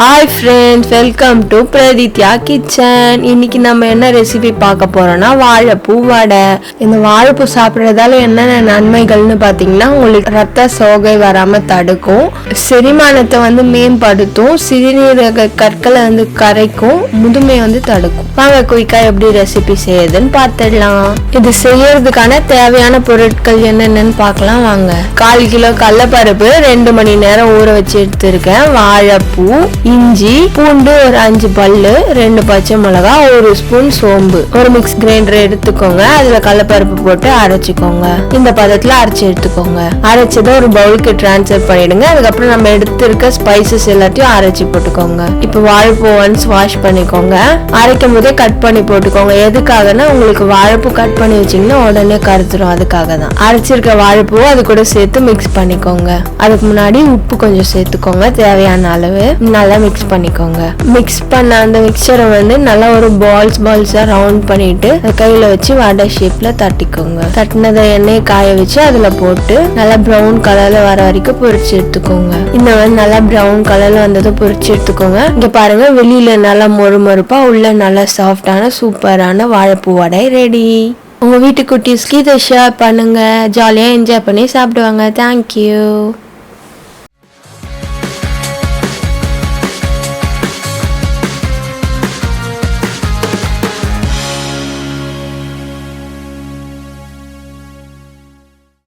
Hi friends welcome to Pradithya kitchen இன்னைக்கு நம்ம என்ன ரெசிபி பார்க்க போறோம்னா வாழைப்பூ வடை. இந்த வாழைப்பூ சாப்பிட்றதால என்னென்ன நன்மைகள்னு பார்த்தீங்கன்னா உங்களுக்கு ரத்த சோகை வராமல் தடுக்கும். செரிமானத்தை வந்து மேம்படுத்தும். சிறுநீரக கற்களை வந்து கரைக்கும். முதுமை வந்து தடுக்கும். வாங்க குயிக்கா எப்படி ரெசிபி செய்யுதுன்னு பார்த்துடலாம். இது செய்யறதுக்கான தேவையான பொருட்கள் என்னென்னன்னு பார்க்கலாம். வாங்க. கால் கிலோ கடலப்பருப்பு ரெண்டு மணி நேரம் ஊற வச்சு எடுத்திருக்கேன். வாழைப்பூ இஞ்சி பூண்டு ஒரு அஞ்சு பல்லு ரெண்டு பச்சை மிளகா ஒரு ஸ்பூன் சோம்பு. ஒரு மிக்ஸ் கிரைண்டர் எடுத்துக்கோங்க. அதுல கடலப்பருப்பு போட்டு அரைச்சிக்கோங்க. இந்த பதத்துல அரைச்சு எடுத்துக்கோங்க. அரைச்சதை ஒரு பவுலுக்கு டிரான்ஸ்ஃபர் பண்ணிடுங்க. அதுக்கப்புறம் நம்ம எடுத்திருக்க ஸ்பைசஸ் எல்லாத்தையும் அரைச்சி போட்டுக்கோங்க. இப்போ வாழைப்பூ ஒன்ஸ் வாஷ் பண்ணிக்கோங்க. அரைக்கும் போதே கட் பண்ணி போட்டுக்கோங்க. எதுக்காகனா உங்களுக்கு வாழைப்பூ கட் பண்ணி வச்சீங்கன்னா உடனே கருத்துரும். அதுக்காக தான் அரைச்சிருக்க வாழைப்பூ அது கூட சேர்த்து மிக்ஸ் பண்ணிக்கோங்க. அதுக்கு முன்னாடி உப்பு கொஞ்சம் சேர்த்துக்கோங்க. தேவையான அளவு. நல்லா மிக்ஸ் பண்ணிக்கோங்க. மிக்ஸ் பண்ண அந்த மிக்சரை வந்து நல்லா ஒரு பால்ஸ் பால்ஸா ரவுண்ட் பண்ணிட்டு கையில் கையில வச்சு வடை ஷேப்ல தட்டிக்கோங்க. தட்டினதை எண்ணெயை காய வச்சு அதுல போட்டு நல்லா ப்ரௌன் கலர்ல வர வரைக்கும் பொரிச்சு எடுத்துக்கோங்க. இந்த மாதிரி நல்லா ப்ரௌன் கலர்ல வந்ததை பொரிச்சு எடுத்துக்கோங்க. இங்க பாருங்க வெளியில நல்லா மொறு மொறுப்பாக உள்ள நல்லா சாஃப்டான சூப்பரான வாழைப்பூ வடை ரெடி உங்க வீட்டு குட்டீஸ்க்கு இதை ஷேர் பண்ணுங்க. ஜாலியா என்ஜாய் பண்ணி சாப்பிடுவாங்க. தேங்க்யூ